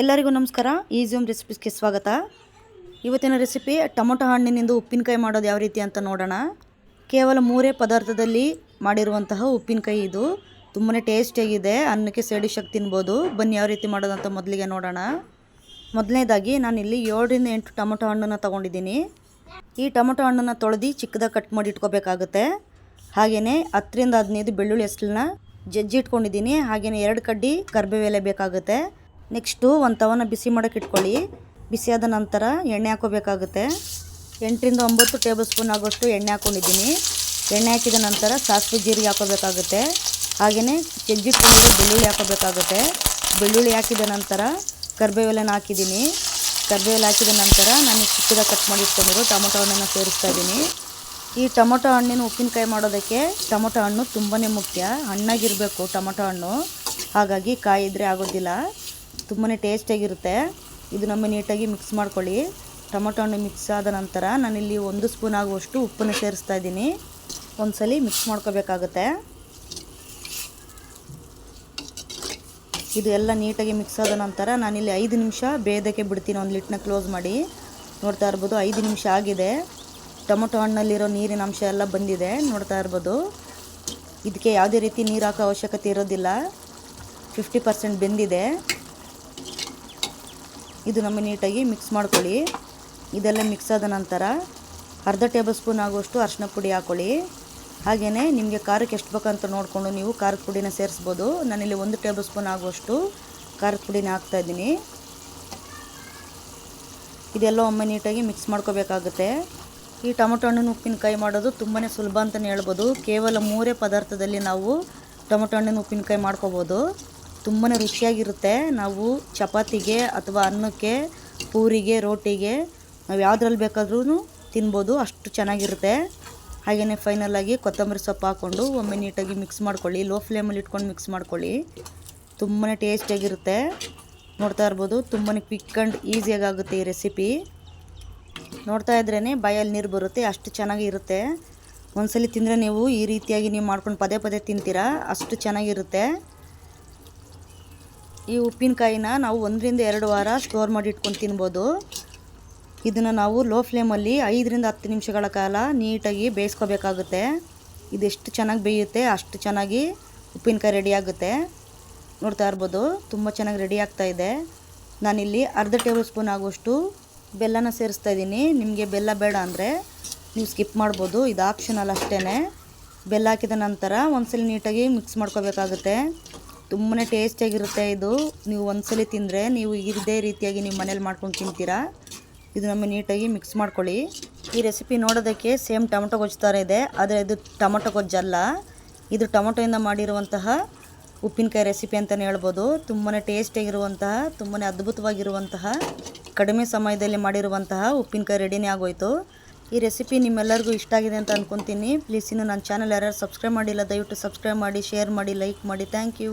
ಎಲ್ಲರಿಗೂ ನಮಸ್ಕಾರ. ಈಸಿಯಮ್ ರೆಸಿಪೀಸ್ಗೆ ಸ್ವಾಗತ. ಇವತ್ತಿನ ರೆಸಿಪಿ ಟೊಮೊಟೊ ಹಣ್ಣಿನಿಂದ ಉಪ್ಪಿನಕಾಯಿ ಮಾಡೋದು ಯಾವ ರೀತಿ ಅಂತ ನೋಡೋಣ. ಕೇವಲ ಮೂರೇ ಪದಾರ್ಥದಲ್ಲಿ ಮಾಡಿರುವಂತಹ ಉಪ್ಪಿನಕಾಯಿ ಇದು. ತುಂಬಾ ಟೇಸ್ಟಿಯಾಗಿದೆ. ಅನ್ನಕ್ಕೆ ಸೇಡಿಶಕ್ಕೆ ತಿನ್ಬೋದು. ಬನ್ನಿ ಯಾವ ರೀತಿ ಮಾಡೋದು ಅಂತ ಮೊದಲಿಗೆ ನೋಡೋಣ. ಮೊದಲನೇದಾಗಿ ನಾನಿಲ್ಲಿ ಏಳರಿಂದ ಎಂಟು ಟೊಮೊಟೊ ಹಣ್ಣನ್ನು ತೊಗೊಂಡಿದ್ದೀನಿ. ಈ ಟೊಮೊಟೊ ಹಣ್ಣನ್ನು ತೊಳೆದು ಚಿಕ್ಕದಾಗಿ ಕಟ್ ಮಾಡಿ ಇಟ್ಕೋಬೇಕಾಗುತ್ತೆ. ಹಾಗೆಯೇ ಹತ್ತರಿಂದ ಹದಿನೈದು ಬೆಳ್ಳುಳ್ಳಿ ಹೆಸ್ಲನ್ನ ಜಜ್ಜಿ ಇಟ್ಕೊಂಡಿದ್ದೀನಿ. ಹಾಗೆಯೇ ಎರಡು ಕಡ್ಡಿ ಕರ್ಬೇವೆಲೆ ಬೇಕಾಗುತ್ತೆ. ನೆಕ್ಸ್ಟು ಒಂದು ತವನ ಬಿಸಿ ಮಾಡೋಕೆ ಇಟ್ಕೊಳ್ಳಿ. ಬಿಸಿಯಾದ ನಂತರ ಎಣ್ಣೆ ಹಾಕೋಬೇಕಾಗುತ್ತೆ. ಎಂಟರಿಂದ ಒಂಬತ್ತು ಟೇಬಲ್ ಸ್ಪೂನ್ ಆಗೋಷ್ಟು ಎಣ್ಣೆ ಹಾಕ್ಕೊಂಡಿದ್ದೀನಿ ಎಣ್ಣೆ ಹಾಕಿದ ನಂತರ ಸಾಸಿವೆ ಜೀರಿಗೆ ಹಾಕೋಬೇಕಾಗುತ್ತೆ. ಹಾಗೆಯೇ ಜಜ್ಜಿಟ್ಕೊಂಡಿರೋ ಬೆಳ್ಳುಳ್ಳಿ ಹಾಕೋಬೇಕಾಗುತ್ತೆ. ಬೆಳ್ಳುಳ್ಳಿ ಹಾಕಿದ ನಂತರ ಕರ್ಬೇವೆಲೆನ ಹಾಕಿದ್ದೀನಿ. ಕರ್ಬೇವೆಲ್ಲ ಹಾಕಿದ ನಂತರ ನಾನು ಚಿಕ್ಕದಾಗಿ ಕಟ್ ಮಾಡಿ ಇಟ್ಕೊಂಡಿರೋ ಟೊಮೊಟೊ ಹಣ್ಣನ್ನು ಸೇರಿಸ್ತಾ ಇದ್ದೀನಿ. ಈ ಟೊಮೊಟೊ ಹಣ್ಣಿನ ಉಪ್ಪಿನಕಾಯಿ ಮಾಡೋದಕ್ಕೆ ಟೊಮೊಟೊ ಹಣ್ಣು ತುಂಬಾ ಮುಖ್ಯ. ಹಣ್ಣಾಗಿರಬೇಕು ಟೊಮೊಟೊ ಹಣ್ಣು. ಹಾಗಾಗಿ ಕಾಯಿ ಇದ್ದರೆ ಆಗೋದಿಲ್ಲ. ತುಂಬಾ ಟೇಸ್ಟಿಯಾಗಿರುತ್ತೆ. ಇದು ನಮ್ಮ ನೀಟಾಗಿ ಮಿಕ್ಸ್ ಮಾಡ್ಕೊಳ್ಳಿ. ಟೊಮೊಟೊ ಹಣ್ಣು ಮಿಕ್ಸ್ ಆದ ನಂತರ ನಾನಿಲ್ಲಿ ಒಂದು ಸ್ಪೂನ್ ಆಗುವಷ್ಟು ಉಪ್ಪನ್ನು ಸೇರಿಸ್ತಾ ಇದ್ದೀನಿ. ಒಂದ್ಸಲಿ ಮಿಕ್ಸ್ ಮಾಡ್ಕೋಬೇಕಾಗುತ್ತೆ. ಇದು ಎಲ್ಲ ನೀಟಾಗಿ ಮಿಕ್ಸ್ ಆದ ನಂತರ ನಾನಿಲ್ಲಿ ಐದು ನಿಮಿಷ ಬೇಯೋದಕ್ಕೆ ಬಿಡ್ತೀನಿ. ಒಂದು ಲಿಟ್ನ ಕ್ಲೋಸ್ ಮಾಡಿ. ನೋಡ್ತಾ ಇರ್ಬೋದು ಐದು ನಿಮಿಷ ಆಗಿದೆ. ಟೊಮೊಟೊ ಹಣ್ಣಲ್ಲಿರೋ ನೀರಿನ ಅಂಶ ಎಲ್ಲ ಬಂದಿದೆ. ನೋಡ್ತಾ ಇರ್ಬೋದು. ಇದಕ್ಕೆ ಯಾವುದೇ ರೀತಿ ನೀರು ಹಾಕೋ ಅವಶ್ಯಕತೆ ಇರೋದಿಲ್ಲ. ಫಿಫ್ಟಿ ಪರ್ಸೆಂಟ್ ಬೆಂದಿದೆ. ಇದು ನಮ್ಮ ನೀಟಾಗಿ ಮಿಕ್ಸ್ ಮಾಡ್ಕೊಳ್ಳಿ. ಇದೆಲ್ಲ ಮಿಕ್ಸ್ ಆದ ನಂತರ ಅರ್ಧ ಟೇಬಲ್ ಸ್ಪೂನ್ ಆಗುವಷ್ಟು ಅರಿಶಿನ ಪುಡಿ ಹಾಕ್ಕೊಳ್ಳಿ ಹಾಗೆಯೇ ನಿಮಗೆ ಖಾರಕ್ಕೆ ಎಷ್ಟು ಬೇಕಂತ ನೋಡಿಕೊಂಡು ನೀವು ಖಾರದ ಪುಡಿನ ಸೇರಿಸ್ಬೋದು. ನಾನಿಲ್ಲಿ ಒಂದು ಟೇಬಲ್ ಸ್ಪೂನ್ ಆಗುವಷ್ಟು ಖಾರದ ಪುಡಿನ ಹಾಕ್ತಾಯಿದ್ದೀನಿ ಇದೆಲ್ಲ ಒಮ್ಮೆ ನೀಟಾಗಿ ಮಿಕ್ಸ್ ಮಾಡ್ಕೋಬೇಕಾಗುತ್ತೆ. ಈ ಟೊಮೊಟೊ ಹಣ್ಣಿನ ಉಪ್ಪಿನಕಾಯಿ ಮಾಡೋದು ತುಂಬಾ ಸುಲಭ ಅಂತಲೇ ಹೇಳ್ಬೋದು. ಕೇವಲ ಮೂರೇ ಪದಾರ್ಥದಲ್ಲಿ ನಾವು ಟೊಮೊಟೊ ಹಣ್ಣಿನ ಉಪ್ಪಿನಕಾಯಿ ಮಾಡ್ಕೋಬೋದು. ತುಂಬಾ ರುಚಿಯಾಗಿರುತ್ತೆ. ನಾವು ಚಪಾತಿಗೆ ಅಥವಾ ಅನ್ನಕ್ಕೆ, ಪೂರಿಗೆ, ರೋಟಿಗೆ ನಾವು ಯಾವುದ್ರಲ್ಲಿ ಬೇಕಾದ್ರೂ ತಿನ್ಬೋದು. ಅಷ್ಟು ಚೆನ್ನಾಗಿರುತ್ತೆ. ಹಾಗೆಯೇ ಫೈನಲಾಗಿ ಕೊತ್ತಂಬರಿ ಸೊಪ್ಪು ಹಾಕ್ಕೊಂಡು ಒಮ್ಮೆ ನೀಟಾಗಿ ಮಿಕ್ಸ್ ಮಾಡ್ಕೊಳ್ಳಿ. ಲೋ ಫ್ಲೇಮಲ್ಲಿ ಇಟ್ಕೊಂಡು ಮಿಕ್ಸ್ ಮಾಡ್ಕೊಳ್ಳಿ. ತುಂಬಾ ಟೇಸ್ಟಿಯಾಗಿರುತ್ತೆ ನೋಡ್ತಾ ಇರ್ಬೋದು. ತುಂಬಾ ಕ್ವಿಕ್ ಆ್ಯಂಡ್ ಈಸಿಯಾಗಿ ಆಗುತ್ತೆ ಈ ರೆಸಿಪಿ ನೋಡ್ತಾ ಇದ್ರೇ ಬಾಯಲ್ಲಿ ನೀರು ಬರುತ್ತೆ. ಅಷ್ಟು ಚೆನ್ನಾಗಿರುತ್ತೆ. ಒಂದ್ಸಲಿ ತಿಂದರೆ ನೀವು ಈ ರೀತಿಯಾಗಿ ನೀವು ಮಾಡ್ಕೊಂಡು ಪದೇ ಪದೇ ತಿಂತೀರಾ? ಅಷ್ಟು ಚೆನ್ನಾಗಿರುತ್ತೆ. ಈ ಉಪ್ಪಿನಕಾಯಿನ ನಾವು ಒಂದರಿಂದ ಎರಡು ವಾರ ಸ್ಟೋರ್ ಮಾಡಿ ಇಟ್ಕೊಂಡು ತಿನ್ಬೋದು. ಇದನ್ನು ನಾವು ಲೋ ಫ್ಲೇಮಲ್ಲಿ ಐದರಿಂದ ಹತ್ತು ನಿಮಿಷಗಳ ಕಾಲ ನೀಟಾಗಿ ಬೇಯಿಸ್ಕೋಬೇಕಾಗುತ್ತೆ. ಇದೆಷ್ಟು ಚೆನ್ನಾಗಿ ಬೇಯುತ್ತೆ, ಅಷ್ಟು ಚೆನ್ನಾಗಿ ಉಪ್ಪಿನಕಾಯಿ ರೆಡಿ ಆಗುತ್ತೆ. ನೋಡ್ತಾ ಇರ್ಬೋದು, ತುಂಬ ಚೆನ್ನಾಗಿ ರೆಡಿ ಆಗ್ತಾ ಇದೆ. ನಾನಿಲ್ಲಿ ಅರ್ಧ ಟೇಬಲ್ ಸ್ಪೂನ್ ಆಗುವಷ್ಟು ಬೆಲ್ಲನ ಸೇರಿಸ್ತಾ ಇದ್ದೀನಿ. ನಿಮಗೆ ಬೆಲ್ಲ ಬೇಡ ಅಂದರೆ ನೀವು ಸ್ಕಿಪ್ ಮಾಡ್ಬೋದು. ಇದು ಆಪ್ಷನಲ್ ಅಷ್ಟೇ ಬೆಲ್ಲ ಹಾಕಿದ ನಂತರ ಒಂದ್ಸಲ ನೀಟಾಗಿ ಮಿಕ್ಸ್ ಮಾಡ್ಕೋಬೇಕಾಗುತ್ತೆ. ತುಂಬಾ ಟೇಸ್ಟಿಯಾಗಿರುತ್ತೆ ಇದು. ನೀವು ಒಂದ್ಸಲಿ ತಿಂದರೆ ನೀವು ಇದೇ ರೀತಿಯಾಗಿ ನೀವು ಮನೇಲಿ ಮಾಡ್ಕೊಂಡು ತಿಂತೀರಾ. ಇದು ನಮ್ಮ ನೀಟಾಗಿ ಮಿಕ್ಸ್ ಮಾಡ್ಕೊಳ್ಳಿ. ಈ ರೆಸಿಪಿ ನೋಡೋದಕ್ಕೆ ಸೇಮ್ ಟೊಮೊಟೊ ಗೊಜ್ಜು ಇದೆ. ಆದರೆ ಇದು ಟೊಮೊಟೊ ಗೊಜ್ಜಲ್ಲ ಇದು ಟೊಮೊಟೊಯಿಂದ ಮಾಡಿರುವಂತಹ ಉಪ್ಪಿನಕಾಯಿ ರೆಸಿಪಿ ಅಂತಲೇ ಹೇಳ್ಬೋದು. ತುಂಬಾ ಟೇಸ್ಟಿಯಾಗಿರುವಂತಹ ತುಂಬಾ ಅದ್ಭುತವಾಗಿರುವಂತಹ, ಕಡಿಮೆ ಸಮಯದಲ್ಲಿ ಮಾಡಿರುವಂತಹ ಉಪ್ಪಿನಕಾಯಿ ರೆಡಿನೇ ಆಗೋಯಿತು. ಈ ರೆಸಿಪಿ ನಿಮ್ಮೆಲ್ಲರಿಗೂ ಇಷ್ಟ ಆಗಿದೆ ಅಂತ ಅಂದ್ಕೊತೀನಿ ಪ್ಲೀಸ್ ಇನ್ನು ನನ್ನ ಚಾನಲ್ ಯಾರ್ಯಾರು ಸಬ್ಸ್ಕ್ರೈಬ್ ಮಾಡಿಲ್ಲ, ದಯವಿಟ್ಟು ಸಬ್ಸ್ಕ್ರೈಬ್ ಮಾಡಿ ಶೇರ್ ಮಾಡಿ ಲೈಕ್ ಮಾಡಿ. Thank you